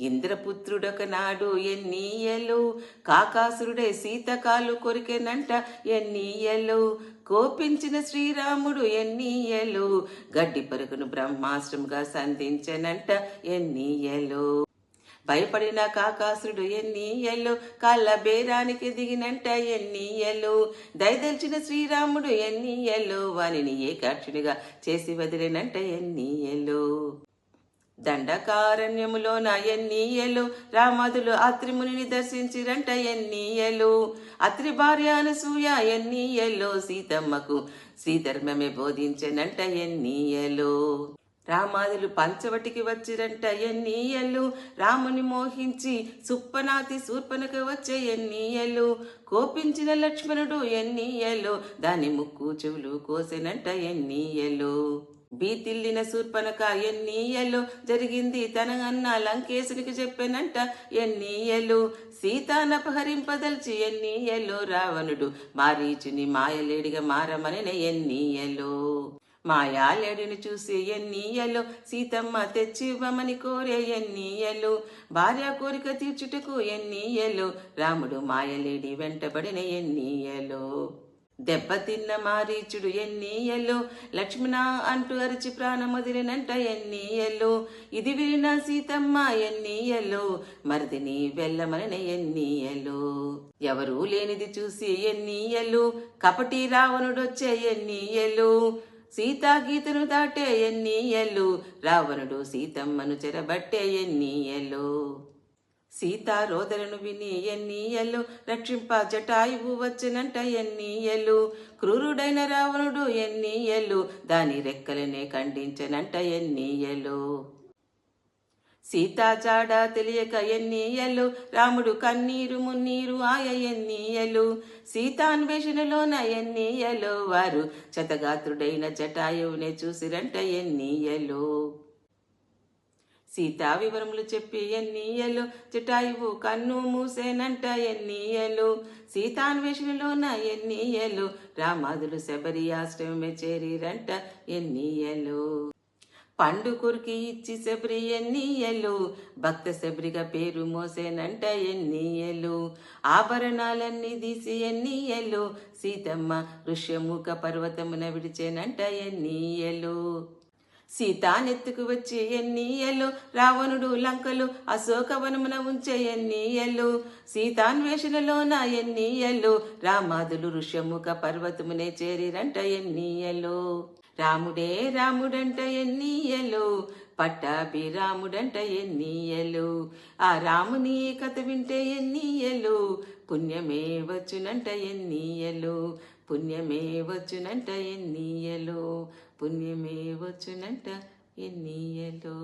ఇంద్రపుత్రుడొక నాడు ఎన్నీయలు కాకాసురుడే సీతకాలు కొరికెనంట ఎన్నీయలు కోపించిన శ్రీరాముడు ఎన్నీయలు గడ్డి పరుగును బ్రహ్మాస్త్రంగా సంధించనంట ఎన్నీయలు. భయపడిన కాకాసురుడు ఎన్నీయలు కళ్ళ బేరానికి దిగినంట ఎన్నీయలు దయదల్చిన శ్రీరాముడు ఎన్నీయలు వానిని ఏకాక్షునిగా చేసి వదిలినంట ఎన్నీయలు. దండకారణ్యములోన ఎన్నీయలు. రామదులు అత్రిమునిని దర్శించిరంట ఎన్నీయలు. అత్రి భార్య అనసూయ ఎన్నీయలు. సీతమ్మకు శ్రీధర్మమే బోధించనంట ఎన్నీయలు. రామాదులు పంచవటికి వచ్చిరంట ఎన్నీయలు. రాముని మోహించి సుప్పనాతి శూర్పణకు వచ్చే ఎన్నీయలు. కోపించిన లక్ష్మణుడు ఎన్నీయలు. దాని ముక్కు చెవులు కోసెనంట ఎన్నీయలు. బీతిల్లిన శూర్పనక ఎన్నీయలు జరిగింది తన అన్న లంకేశునికి చెప్పానంట ఎన్నీయలు. సీతానపహరింపదల్చి ఎన్నీయలు. రావణుడు మారీచుని మాయలేడిగా మారమనిన ఎన్నీయలు. మాయాలేడిని చూసి ఎన్నీయలు. సీతమ్మ తెచ్చివ్వమని కోరే ఎన్నీయలు. భార్య కోరిక తీర్చుటకు ఎన్నీయలు. రాముడు మాయలేడి వెంటబడిన ఎన్నీయలు. దెబ్బతిన్న మారీచుడు ఎన్నీయలు లక్ష్మణ అంటూ అరిచి ప్రాణమొదిలినంట ఎన్నీయలు ఇది విరిన సీతమ్మ ఎన్నీయలు మరిదిని వెళ్ళమని ఎన్నీయలు ఎవరూ లేనిది చూసి ఎన్నీయలు కపటి రావణుడొచ్చే ఎన్నీయలు సీతాగీతను దాటే ఎన్నీయలు రావణుడు సీతమ్మను చెరబట్టే ఎన్నీయలు సీతారోదలను విని ఎన్నీయలు రక్షింప జటాయువు వచ్చినంట ఎన్నీయలు. క్రూరుడైన రావణుడు ఎన్నీయలు దాని రెక్కలనే ఖండించనంట ఎన్నీయలు. సీతాచాడ తెలియక ఎన్నీయలు రాముడు కన్నీరు మున్నీరు ఆయ ఎన్నీయలు. సీతాన్వేషణలోన ఎన్నీయలు వారు చతగాత్రుడైన జటాయువునే చూసిరంట ఎన్నీయలు. సీతా వివరములు చెప్పి ఎన్నీయలు జటాయువు కన్ను మూసేనంట ఎన్నీయలు సీతాన్వేషణలోన ఎన్నీయలు రామాదులు శబరి ఆశ్రమమే చేరిరంట ఎన్నీయలు పండు కొరికి ఇచ్చి శబరి ఎన్నీయలు భక్త శబరిగా పేరు మోసేనంట ఎన్నీయలు ఆభరణాలన్నీ తీసి ఎన్నీయలు సీతమ్మ ఋష్యముఖ పర్వతమున విడిచేనంట ఎన్నీయలు సీతానెత్తుకు వచ్చి ఎన్నీయలు రావణుడు లంకలు అశోకవనమున ఉంచే ఎన్నీయలు సీతాన్వేషణలోన ఎన్నీయలు రామాదులు ఋష్యముఖ పర్వతమునే చేరిరంట ఎన్నీయలు. రాముడే రాముడంట ఎన్నీయలు పట్టాభిరాముడంట ఎన్నీయలు. ఆ రాముని కథ వింటే ఎన్నీయలు పుణ్యమే వచ్చునంట ఎన్నీయలు. పుణ్యమే వచ్చునంట ఎన్నీయలో పుణ్యమే వచ్చునంట ఎన్నీయలో.